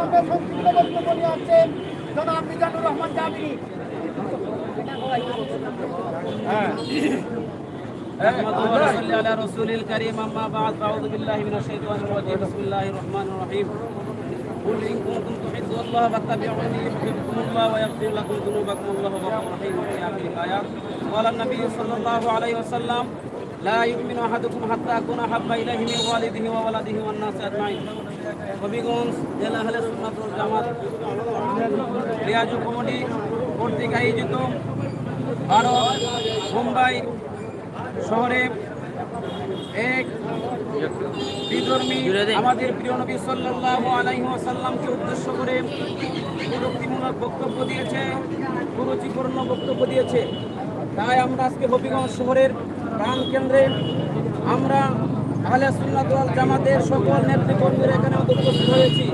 সামনে সংক্ষিপ্ত বক্তব্য নিয়ে আসছেন জনাব মিজানুর রহমান জামিনী نحمده ونصلي على رسول الكريم أما بعد فأعوذ بالله من الشيطان الرجيم بسم الله الرحمن الرحيم قل إن كنتم تحبون الله فاتبعوني يحببكم الله ويغفر لكم ذنوبكم والله غفور رحيم في آخر الآيات قال النبي صلى الله عليه وسلم হাব্বা হবিগঞ্জ আয়োজিত মুম্বাই শহরে এক বিধর্মী আমাদের প্রিয় নবী সাল্লাল্লাহু আলাইহি ওয়াসাল্লামকে উদ্দেশ্য করে প্রযুক্তিমূলক বক্তব্য দিয়েছে কুরুচিপূর্ণ বক্তব্য দিয়েছে। তাই আমরা আজকে হবিগঞ্জ শহরের প্রাণ কেন্দ্রে আমরা আহলে সুন্নাতুল জামাতের সকল নেতৃকর্মীরা এখানে উপস্থিত হয়েছি।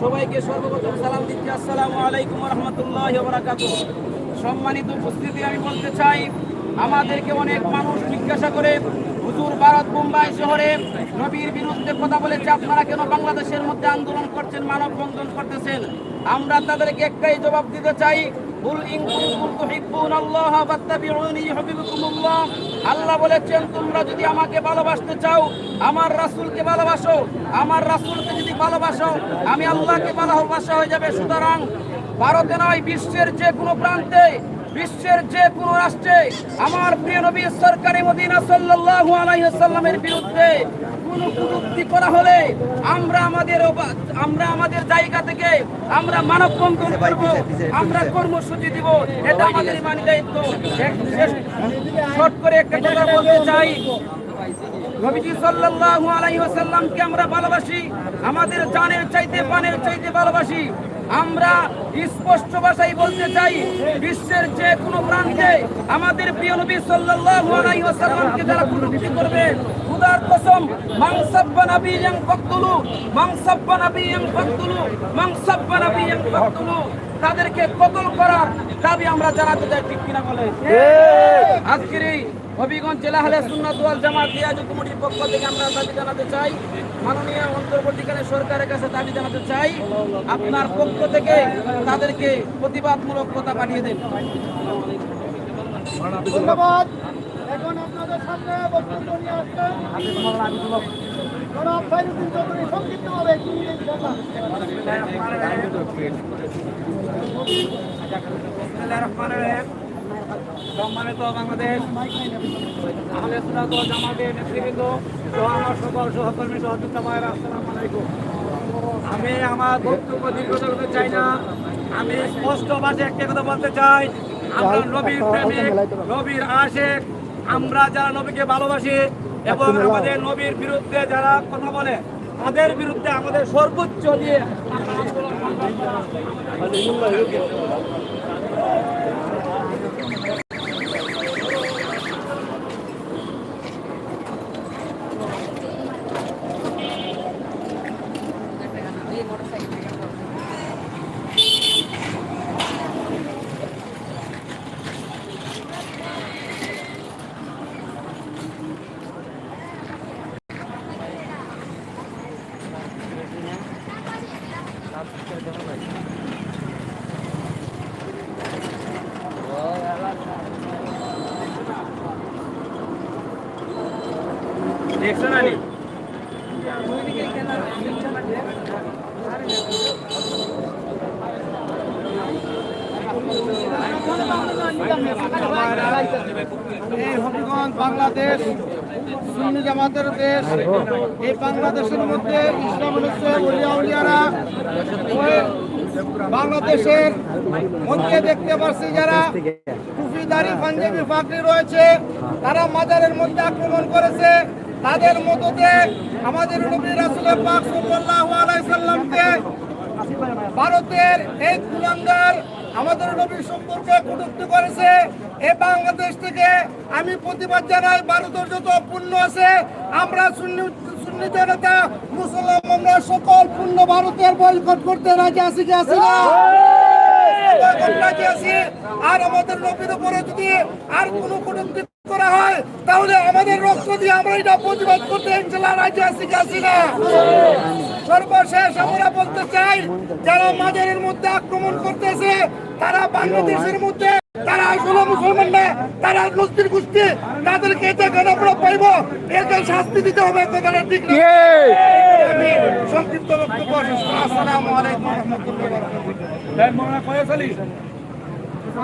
সবাইকে সর্বপ্রথম সালাম দিচ্ছি। আসসালামু আলাইকুম রহমতুল্লাহ বরাকাত সম্মানিত উপস্থিতি আমি বলতে চাই, আমাদেরকে অনেক মানুষ জিজ্ঞাসা করে হুজুর ভারত মুম্বাই শহরে নবীর বিরুদ্ধে কথা বলেছে, আপনারা কেন বাংলাদেশের মধ্যে আন্দোলন করছেন মানববন্ধন করতেছেন? আমরা তাদেরকে একটাই জবাব দিতে চাই আল্লাহ বলেছেন, তোমরা যদি আমাকে ভালোবাসতে চাও, আমার রাসূলকে ভালোবাসো, আমার রাসূলকে যদি ভালোবাসো, আমি আল্লাহকে ভালোবাসা হয়ে যাবে। সুতরাং ভারতে নয়, বিশ্বের যে কোনো প্রান্তে বিশ্বের যে কোনো রাষ্ট্রে আমার প্রিয় নবী সরকারি মদিনা সাল্লাল্লাহু আলাইহি বিরুদ্ধে কোনো কটূক্তি করা হলে আমরা আমাদের আমরা আমাদের জায়গা থেকে আমরা মানববন্ধন করব আমরা কর্মসূচি দিব। এটা আমাদের ইমানি দায়িত্ব শর্ট করে একটা কথা বলতে চাই। নবীজি সাল্লাল্লাহু আলাইহি ওয়াসাল্লামকে আমরা ভালোবাসি আমাদের জানের চাইতে পানের চাইতে ভালোবাসি। আমরা স্পষ্ট ভাষায় বলতে চাই বিশ্বের কোনো প্রান্তে আমাদের প্রিয় নবী সাল্লাল্লাহু আলাইহি ওয়াসাল্লামকে যারা কটূক্তি করবে খোদার কসম মাংসাব্বা নাবিয়ান ফাকতুলু মাংসাব্বা নাবিয়ান ফাকতুলু মাংসাব্বা নাবিয়ান ফাকতুলু তাদেরকে কতল করার দাবি আমরা জানাতে চাই ঠিক কিনা বলে আজকের এই হবিগঞ্জ জেলা হলে সুন্নাত ওয়াল জামাত রিয়াজু কমিটির পক্ষ থেকে আমরা দাবি জানাতে চাই। মাননীয় অন্তর্বর্তীকালীন সরকারের কাছে দাবি জানাতে চাই। আপনার পক্ষ থেকে তাদেরকে প্রতিবাদমূলক কথা পাঠিয়ে দেন। ধন্যবাদ। এখন আপনাদের সামনে বক্তব্য নিয়ে আসছেন জনাব ফাইরুদ্দিন চৌধুরী। সংক্ষিপ্তভাবে কি কথা সম্মানিত বাংলাদেশ। আহলে ওয়াল জামাতের নেতৃবৃন্দ সহ আমার সকল সহকর্মী সহযোগিতা ভাইয়েরা আসসালামু আলাইকুম। আমি আমার বক্তব্য দীর্ঘ করতে চাই না। আমি স্পষ্ট ভাষায় একটা কথা বলতে চাই। আমরা নবীর প্রেমিক নবীর আশেক। আমরা যারা নবীকে ভালোবাসি এবং আমাদের নবীর বিরুদ্ধে যারা কথা বলে তাদের বিরুদ্ধে আমাদের সর্বোচ্চ দিয়ে আমরা না সংগ্রাম করব। দেখছেন আলী এই হবিগঞ্জ বাংলাদেশ সুন্নি জামাতের দেশ, এই বাংলাদেশের মধ্যে ইসলাম হচ্ছে উলিয়া উলিয়ারা বাংলাদেশের মধ্যে দেখতে পাচ্ছি যারা টুপিদারি পাঞ্জাবি, ফাঁকরি রয়েছে, তারা মাজারের মধ্যে আক্রমণ করেছে। তাদের মধ্যে আমাদের নবী রাসূলের পাক সাল্লাল্লাহু আলাইহি ভারতের এই কুলাঙ্গার আমাদের নবীর সম্পর্কে কটূক্তি করেছে। এ বাংলাদেশ থেকে আমি প্রতিবাদ জানাই, ভারতের যত পুণ্য আছে, আমরা সুন্নি সুন্নি মুসলমান আমরা সকল পুণ্য ভারতের বয়কট করতে রাজি আছি কি আছি না? রাজি আছি। আর আমাদের নবীর উপরে যদি আর কোনো কটূক্তি করা হয়, তাহলে আমাদের রক্ত দিয়ে আমরা এটা প্রতিবাদ করতে ইনশাল্লাহ রাজ্য আছি কাছি না? সর্বশেষ আমরা বলতে চাই যারা মাজারের মধ্যে আক্রমণ করতেছে তারা বাংলাদেশের মধ্যে তারা আসলে মুসলমান না তারা গোষ্ঠীর গোষ্ঠী তাদেরকে দেখেন আমরা পাইব একে শাস্তি দিতে হবে কথাটা ঠিক না। আমি সংক্ষিপ্ত বক্তব্য আসসালামু আলাইকুম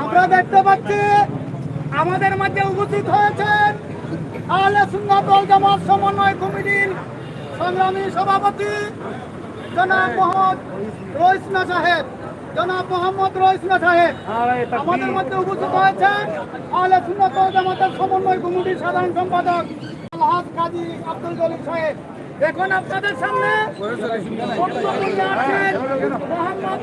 আমরা দেখতে পাচ্ছি আমাদের মাঝে উপস্থিত হয়েছেন আহলে সুন্নাত ওয়াল জামাত সমন্বয় কমিটির সংগ্রামী সভাপতি জনাব মোহাম্মদ রইসনা সাহেব, জনাব মোহাম্মদ রইসনা সাহেব। আমাদের মধ্যে উপস্থিত হয়েছেন আহলে সুন্নাত জামাতের সমন্বয় কমিটির সাধারণ সম্পাদক আলহাজ কাজী আব্দুল জলিল সাহেব। এখন আপনাদের সামনে মোহাম্মদ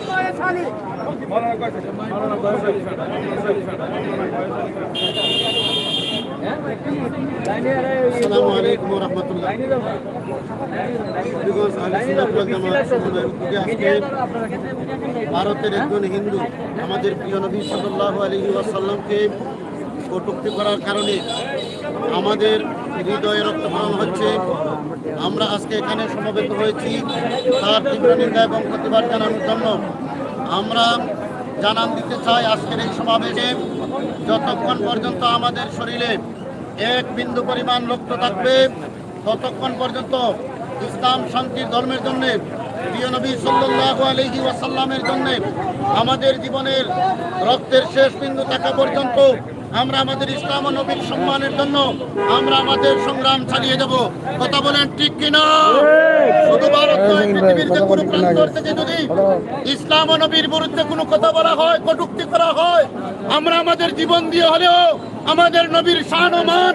আজকে ভারতের একজন হিন্দু আমাদের প্রিয় নবী সাল্লাল্লাহু আলাইহি ওয়াসাল্লামকে কটূক্তি করার কারণে আমাদের হৃদয়ে রক্তক্ষরণ হচ্ছে। আমরা আজকে এখানে সমবেত হয়েছি। তার তীব্র নিন্দা এবং প্রতিবাদ জানানোর জন্য। আমরা জানান দিতে চাই আজকের এই সমাবেশে যতক্ষণ পর্যন্ত আমাদের শরীরে এক বিন্দু পরিমাণ রক্ত থাকবে, ততক্ষণ পর্যন্ত ইসলাম শান্তির ধর্মের জন্য, প্রিয় নবী সাল্লাহ আলহি ওয়াসাল্লামের জন্যে আমাদের জীবনের রক্তের শেষ বিন্দু থাকা পর্যন্ত আমরা আমাদের ইসলাম ও নবীর সম্মানের জন্য আমরা আমাদের সংগ্রাম চালিয়ে যাব। কথা বলেন ঠিক কিনা? শুধু ভারত নয় পৃথিবীর যে কোনো প্রান্তর থেকে যদি ইসলাম নবীর বিরুদ্ধে কোনো কথা বলা হয় কটুক্তি করা হয় আমরা আমাদের জীবন দিয়ে হলেও আমাদের নবীর শান ও মান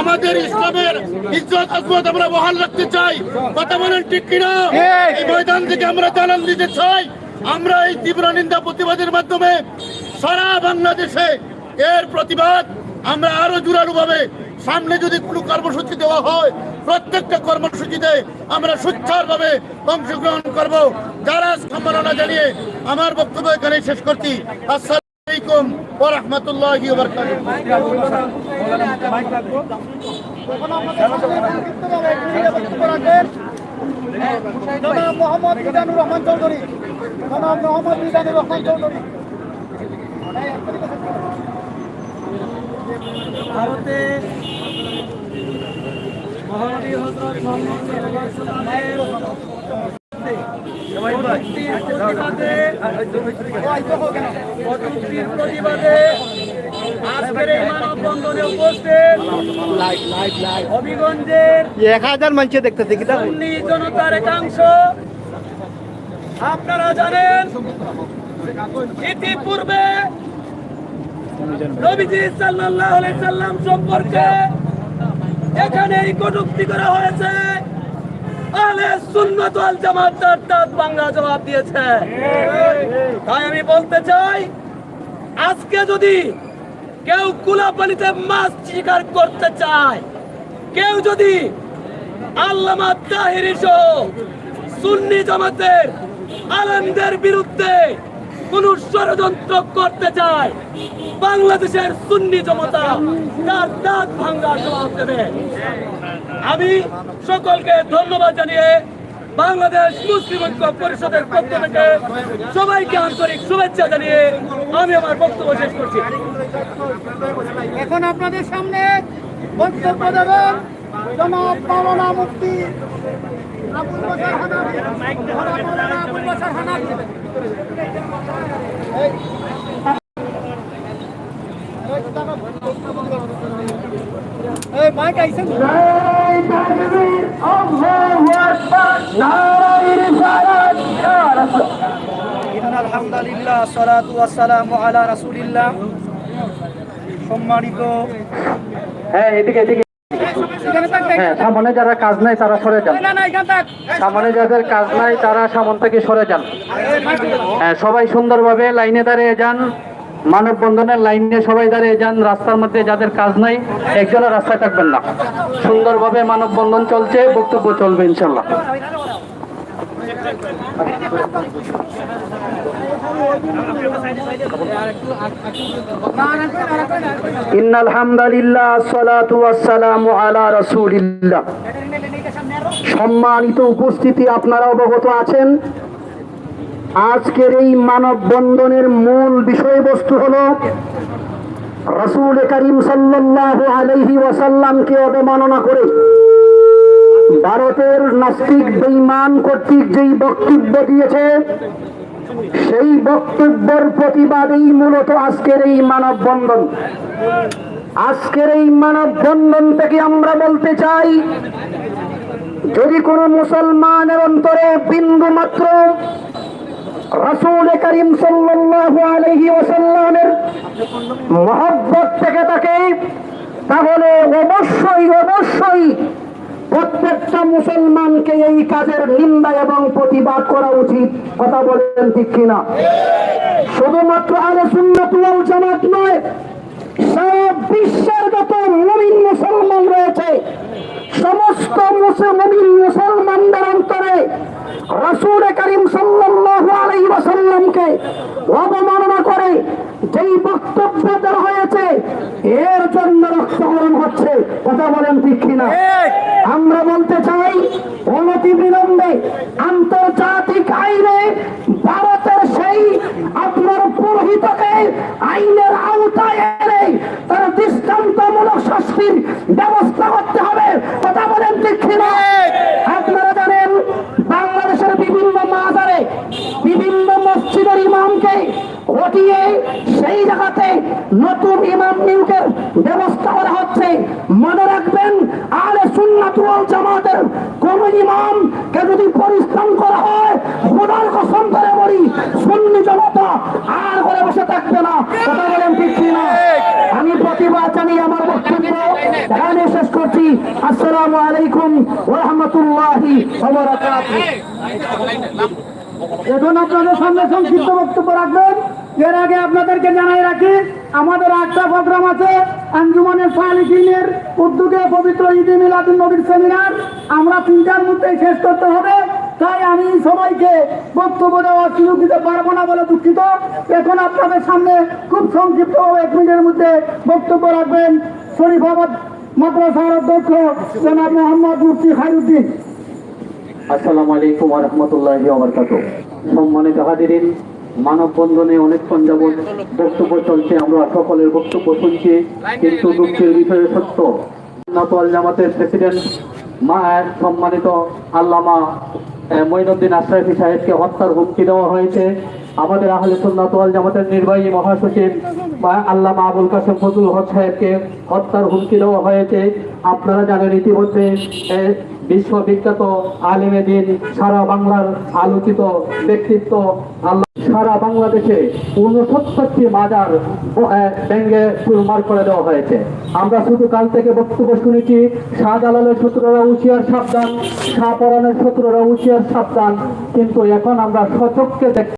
আমাদের ইসলামের ইজ্জত আজমত আমরা বহাল রাখতে চাই। কথা বলেন ঠিক কিনা? এই ময়দান থেকে আমরা জানান দিতে চাই আমরা এই তীব্র নিন্দা প্রতিবাদের মাধ্যমে সারা বাংলাদেশে এর প্রতিবাদ আমরা আরও জোরালো ভাবে সামনে যদি কোনো কর্মসূচি দেওয়া হয়, প্রত্যেকটা কর্মসূচিতে আমরা সুচ্ছারভাবে অংশগ্রহণ করব। যারা সম্মাননা জানিয়ে আমার বক্তব্য এখানে শেষ করছি। আসসালামু রাহমাতুল্লাহি মোহাম্মদ মিজানুর রহমান মোহাম্মদ রহমান চৌধুরী। ভারতে মহানবী হযরত মুহাম্মদ সাল্লাল্লাহু প্রতিবাদে আজকের মানববন্ধনে উপস্থিত হবিগঞ্জের এক হাজার মানুষে দেখতেছে কি জনতার একাংশ। আপনারা জানেন ইতিপূর্বে নবীজি সাল্লাল্লাহু সাল্লাম সম্পর্কে এখানে এই কটূক্তি করা হয়েছে। আহলে সুন্নাত ওয়াল জামাত জবাব দিয়েছে। তাই আমি বলতে চাই, আজকে যদি কেউ কুলাপানিতে মাছ শিকার করতে চায়, কেউ যদি আল্লামা তাহিরি সহ সুন্নি জামাতের আলেমদের বিরুদ্ধে কোন ষড়যন্ত্র করতে চায়। বাংলাদেশের সুন্নি জনতা তার দাঁত ভাঙ্গা জবাব দেবে। আমি সকলকে ধন্যবাদ জানিয়ে বাংলাদেশ মুসলিম ঐক্য পরিষদের পক্ষ থেকে সবাইকে আন্তরিক শুভেচ্ছা জানিয়ে আমি আমার বক্তব্য শেষ করছি। এখন আপনাদের সামনে বক্তব্য দেবেন জনাব মাওলানা মাইক আলহামদুলিল্লাহ সালাতু ওয়াসসালামু আলা রাসূলিল্লাহ। সম্মানিত হ্যাঁ এদিকে এদিকে। হ্যাঁ সামনে যারা কাজ নাই তারা সরে যান। সামনে যাদের কাজ নাই তারা সামন থেকে সরে যান। হ্যাঁ সবাই সুন্দরভাবে লাইনে দাঁড়িয়ে যান। মানববন্ধনের লাইনে সবাই দাঁড়িয়ে যান। রাস্তার মধ্যে যাদের কাজ নাই একজনের রাস্তায় থাকবেন না। সুন্দরভাবে মানববন্ধন চলছে বক্তব্য চলবে ইনশাল্লাহ। ইন্নাল হামদালিল্লাহ সালাতু ওয়াসসালামু আলা রাসূলিল্লাহ। সম্মানিত উপস্থিতি, আপনারা অবগত আছেন? আজকের এই মানববন্ধনের মূল বিষয়বস্তু হলো রসুল করিম সাল্লাল্লাহু আলাইহি ওয়াসাল্লামকে অবমাননা করে। ভারতের নাস্তিক বেঈমান কর্তৃক যেই বক্তব্য দিয়েছে সেই বক্তব্যের প্রতিবাদেই মূলত আজকের এই মানববন্ধন। আজকের এই মানববন্ধন থেকে আমরা বলতে চাই, যদি কোনো মুসলমানের অন্তরে বিন্দু মাত্র রসুল করিম সাল্লাল্লাহু আলাইহি মহব্বত থেকে থাকে, তাহলে অবশ্যই অবশ্যই প্রত্যেকটা মুসলমানকে এই কাজের নিন্দা এবং প্রতিবাদ করা উচিত। কথা বলেন ঠিক কিনা? শুধুমাত্র আলে সুন্নাত জামাত নয় সব বিশ্বের যত মুমিন মুসলমান রয়েছে সমস্ত মুসলিম মুসলমানদের অন্তরে রসুল করিম সাল্লাল্লাহু আলাইহি ওয়াসাল্লামকে অবমাননা করে যেই বক্তব্য দেওয়া হয়েছে এর জন্য রক্তকরণ হচ্ছে। কথা বলেন ঠিক কিনা? আমরা বলতে চাই অনতি বিলম্বে আন্তর্জাতিক আইনে ভারতের সেই আপনার পুরোহিতকে আইনের আওতায় এনে তার দৃষ্টান্তমূলক শাস্তির ব্যবস্থা করতে হবে কথা বলেন ঠিক কিনা আপনারা জানেন বাংলাদেশের বিভিন্ন মাজারে বিভিন্ন মসজিদের ইমামকে হটিয়ে সেই জায়গাতে নতুন ইমাম নিয়োগের ব্যবস্থা করা হচ্ছে মনে রাখবেন আলে সুন্নাতুল জামাতের কোন ইমামকে যদি পরিশ্রম করা হয় খোদার কসম করে বলি সুন্নি জনতা আর করে বসে থাকবে না কথা বলেন ঠিক কিনা আমি প্রতিবাদ জানিয়ে আমার বক্তব্য এখানে শেষ করছি আসসালামু আলাইকুম ওয়া রাহমাতুল্লাহি ওয়া বারাকাতুহু এখন আপনাদের সামনে সংক্ষিপ্ত বক্তব্য রাখবেন। এর আগে আপনাদেরকে জানাই রাখি, আমাদের আটটা প্রোগ্রাম আছে আঞ্জুমানের সালিকিনের উদ্যোগে পবিত্র ঈদে মিলাদুল নবীর সেমিনার। আমরা তিনটার মধ্যেই শেষ করতে হবে, তাই আমি সবাইকে বক্তব্য দেওয়ার সুযোগ দিতে পারব না বলে দুঃখিত। এখন আপনাদের সামনে খুব সংক্ষিপ্ত এক মিনিটের মধ্যে বক্তব্য রাখবেন শরীফাবাদ মাদ্রাসার অধ্যক্ষ জনাব মোহাম্মদ মুফতি খাইরুদ্দিন। আসসালামু আলাইকুম রাহমাতুল্লাহি ওয়া বারাকাতুহু। সম্মানিত হাজিরিন মানববন্ধনে অনেকক্ষণ যাবৎ বক্তব্য চলছে, আমরা সকলের বক্তব্য শুনছি, কিন্তু দুঃখের বিষয়ে সত্য। জামাতের প্রেসিডেন্ট মা সম্মানিত আল্লামা মঈনুদ্দিন আশরাফি সাহেবকে হত্যার হুমকি দেওয়া হয়েছে। আমাদের আহলে সুন্নাত জামাতের নির্বাহী মহাসচিব বা আল্লামা আবুল কাসেম ফজলুল হক সাহেবকে হত্যার হুমকি দেওয়া হয়েছে। আপনারা জানেন ইতিমধ্যে বিশ্ববিখ্যাত আলিমে দিন সারা বাংলার আলোচিত ব্যক্তিত্ব আল্লাহ সারা বাংলাদেশে উনসত্তরটি মাজার ব্যাঙ্গে চুরমার করে দেওয়া হয়েছে। আমরা শুধু কাল থেকে বক্তব্য শুনেছি, শাহজালালের সূত্ররা উচিয়ার সাবধান, শাহপরানের সূত্ররা উচিয়ার সাবধান, কিন্তু এখন আমরা সচক্ষে দেখ